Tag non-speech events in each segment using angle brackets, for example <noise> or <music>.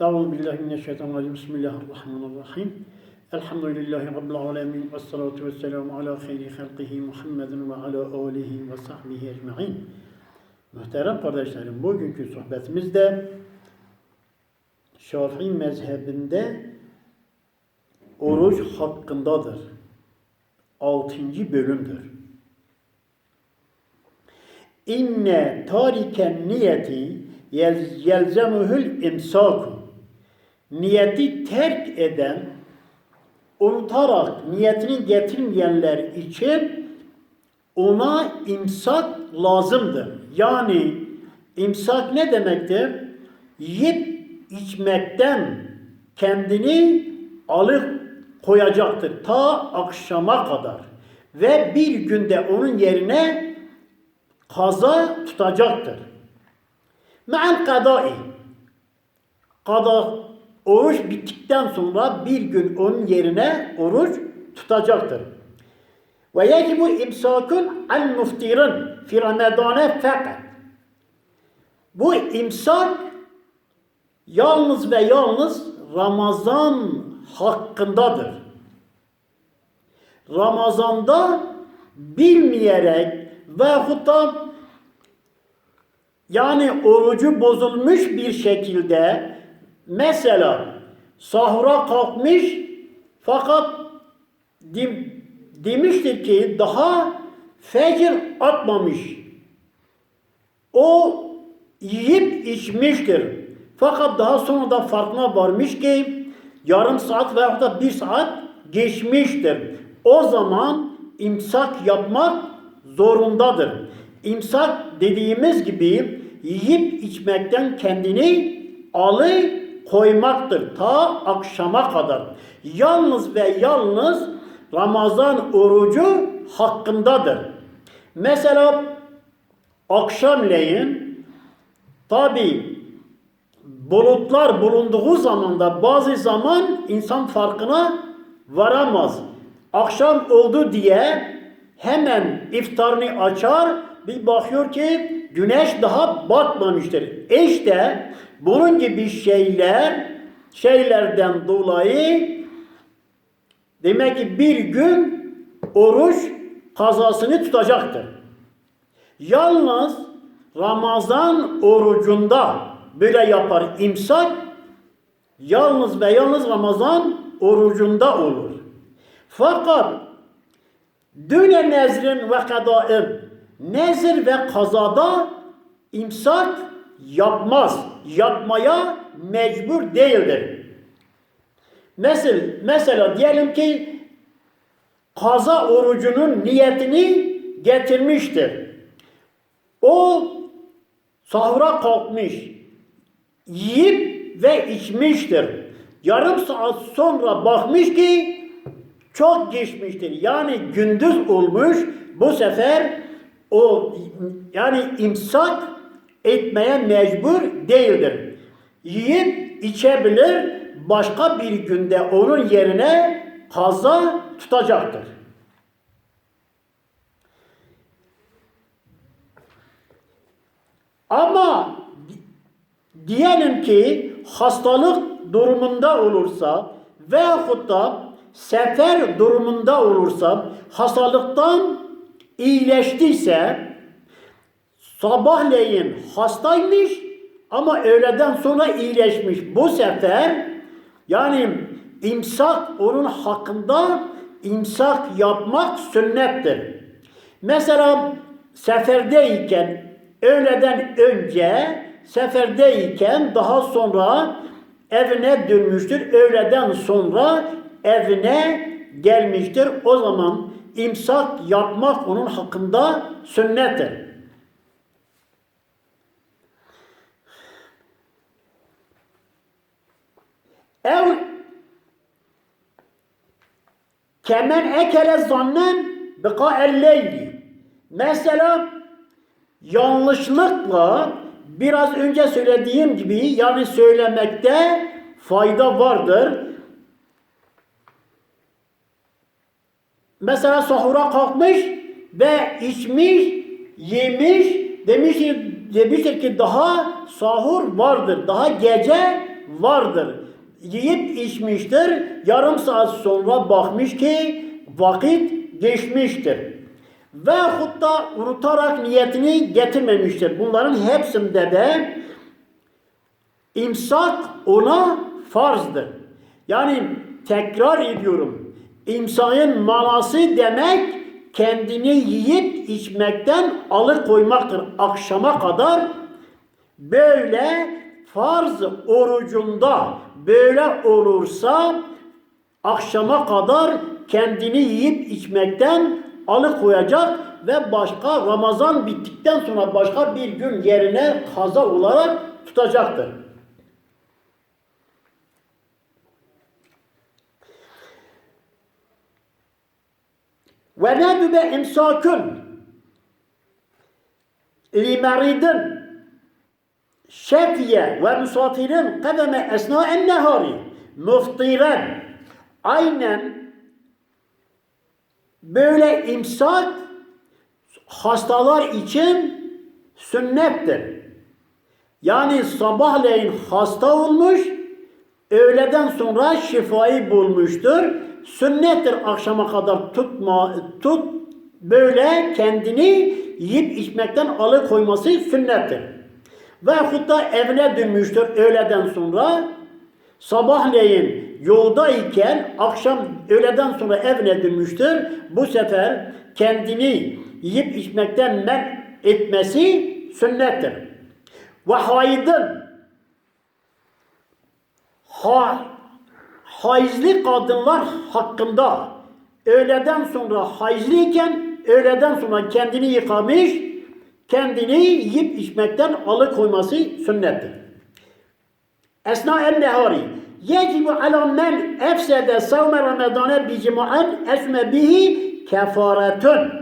Euzu billahi mineşşeytanirracim. Bismillahirrahmanirrahim. Elhamdülillahi rabbil alamin ve salatu vesselamu ala hayri halqihi Muhammedin ve ala alihi ve sahbihi ecmaîn. Muhterem kardeşlerim, bugünkü sohbetimizde Şafii mezhebinde oruç hakkındadır. Altıncı bölümdür. İnne tariken niyeti yel- yelzemuhul imsaku. Niyeti terk eden, unutarak niyetini getirmeyenler için ona imsak lazımdır. Yani imsak ne demektir? Yiyip içmekten kendini alıp koyacaktır ta akşama kadar. Ve bir günde onun yerine kaza tutacaktır. Ma'al kadai. Kada oruç bittikten sonra bir gün onun yerine oruç tutacaktır. Ve yecibu imsakun al muftirin fi ramadane fakat. Bu imsak yalnız ve yalnız Ramazan hakkındadır. Ramazanda bilmeyerek veyahut da yani orucu bozulmuş bir şekilde mesela sahura kalkmış fakat dim- demiştir ki daha fecir atmamış. O yiyip içmiştir. Fakat daha sonra da farkına varmış ki yarım saat veya da bir saat geçmiştir. O zaman imsak yapmak zorundadır. İmsak dediğimiz gibi yiyip içmekten kendini alı koymaktır ta akşama kadar. Yalnız ve yalnız Ramazan orucu hakkındadır. Mesela akşamleyin tabi bulutlar bulunduğu zaman da bazı zaman insan farkına varamaz. Akşam oldu diye hemen iftarını açar bir bakıyor ki güneş daha batmamıştır. İşte bunun gibi şeyler şeylerden dolayı demek ki bir gün oruç kazasını tutacaktır. Yalnız Ramazan orucunda böyle yapar imsak yalnız ve yalnız Ramazan orucunda olur. Fakat düne nezrin ve kadain nezir ve kazada imsak yapmaz. Yapmaya mecbur değildir. Mesela, mesela diyelim ki kaza orucunun niyetini getirmiştir. O sahura kalkmış, yiyip ve içmiştir. Yarım saat sonra bakmış ki çok geçmiştir. Yani gündüz olmuş. Bu sefer o yani imsak etmeye mecbur değildir. Yiyip içebilir. Başka bir günde onun yerine kaza tutacaktır. Ama diyelim ki hastalık durumunda olursa veyahut da sefer durumunda olursa hastalıktan iyileştiyse sabahleyin hastaymış ama öğleden sonra iyileşmiş. Bu sefer yani imsak onun hakkında imsak yapmak sünnettir. Mesela seferdeyken öğleden önce seferdeyken daha sonra evine dönmüştür. Öğleden sonra evine gelmiştir. O zaman imsak yapmak onun hakkında sünnettir. Ev kemen ekele zannen beka elleyli. Mesela yanlışlıkla biraz önce söylediğim gibi yani söylemekte fayda vardır. Mesela sahura kalkmış ve içmiş, yemiş, demiştir, demiştir ki daha sahur vardır, daha gece vardır. Yiyip içmiştir. Yarım saat sonra bakmış ki vakit geçmiştir. Veyahut da unutarak niyetini getirmemiştir. Bunların hepsinde de imsak ona farzdır. Yani tekrar ediyorum. İmsakın manası demek kendini yiyip içmekten alıkoymaktır. Akşama kadar böyle farz orucunda böyle olursa akşama kadar kendini yiyip içmekten alıkoyacak ve başka Ramazan bittikten sonra başka bir gün yerine kaza olarak tutacaktır. Ve nedübe imsakun li şefiye ve musafirin kademe esna'en nehari muftiren aynen böyle imsak hastalar için sünnettir. Yani sabahleyin hasta olmuş, öğleden sonra şifayı bulmuştur. Sünnettir akşama kadar tutma, tut böyle kendini yiyip içmekten alıkoyması sünnettir. Ve da evine dönmüştür öğleden sonra. Sabahleyin yoldayken akşam öğleden sonra evine dönmüştür. Bu sefer kendini yiyip içmekten men etmesi sünnettir. Ve haydın ha, haizli kadınlar hakkında öğleden sonra haizliyken öğleden sonra kendini yıkamış, kendini yiyip içmekten alıkoyması sünnettir. Esna el nehari yecibu ala men efsede savme ramadane bi cima'en esme bihi kefaretun.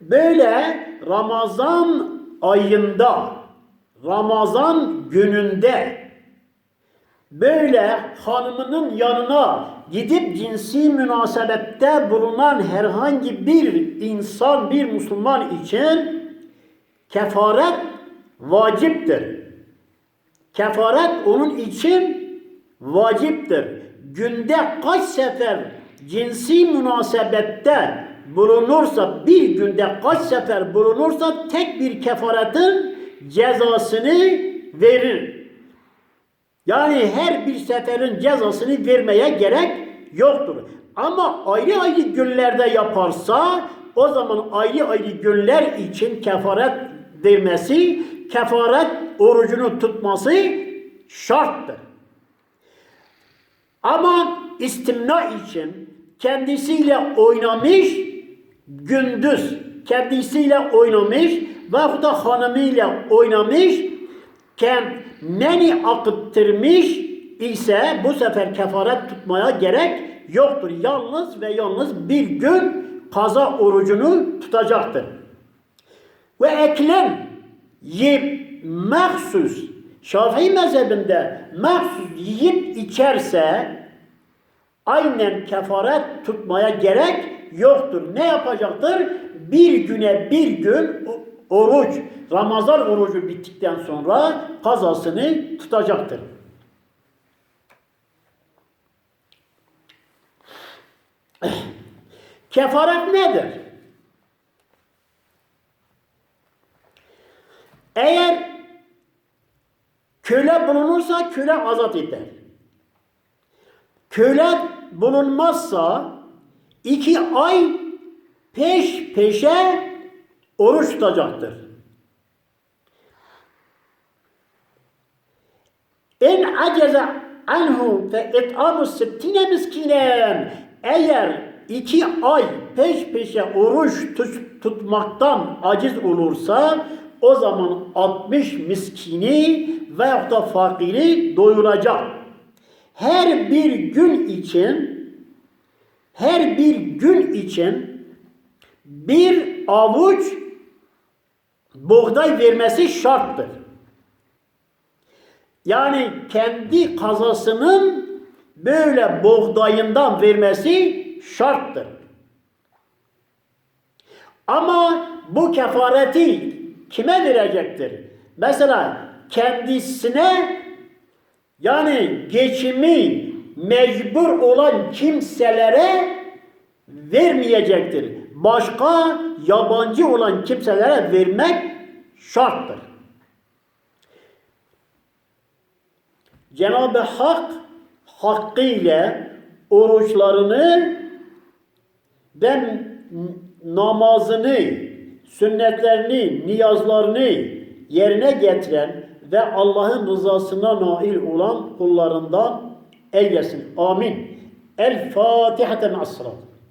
Böyle Ramazan ayında, Ramazan gününde böyle hanımının yanına gidip cinsi münasebette bulunan herhangi bir insan, bir Müslüman için kefaret vaciptir. Kefaret onun için vaciptir. Günde kaç sefer cinsi münasebette bulunursa, bir günde kaç sefer bulunursa tek bir kefaretin cezasını verir. Yani her bir seferin cezasını vermeye gerek yoktur. Ama ayrı ayrı günlerde yaparsa o zaman ayrı ayrı günler için kefaret vermesi, kefaret orucunu tutması şarttır. Ama istimna için kendisiyle oynamış, gündüz kendisiyle oynamış ve da hanımıyla oynamış, kendini akıttırmış ise bu sefer kefaret tutmaya gerek yoktur. Yalnız ve yalnız bir gün kaza orucunu tutacaktır. Ve eklen yiyip mahsus Şafii mezhebinde mahsus yiyip içerse aynen kefaret tutmaya gerek yoktur. Ne yapacaktır? Bir güne bir gün oruç, Ramazan orucu bittikten sonra kazasını tutacaktır. <clears throat> Kefaret nedir? Eğer köle bulunursa köle azat eder. Köle bulunmazsa iki ay peş peşe oruç tutacaktır. En aceze anhu fe et'amu sittine miskinen eğer iki ay peş peşe oruç tut, tutmaktan aciz olursa o zaman 60 miskini veyahut da fakiri doyuracak. Her bir gün için her bir gün için bir avuç buğday vermesi şarttır. Yani kendi kazasının böyle buğdayından vermesi şarttır. Ama bu kefareti kime verecektir? Mesela kendisine yani geçimi mecbur olan kimselere vermeyecektir. Başka yabancı olan kimselere vermek şarttır. Cenab-ı Hak hakkıyla oruçlarını ve namazını, sünnetlerini, niyazlarını yerine getiren ve Allah'ın rızasına nail olan kullarından eylesin. Amin. El Fatiha ma'as salat.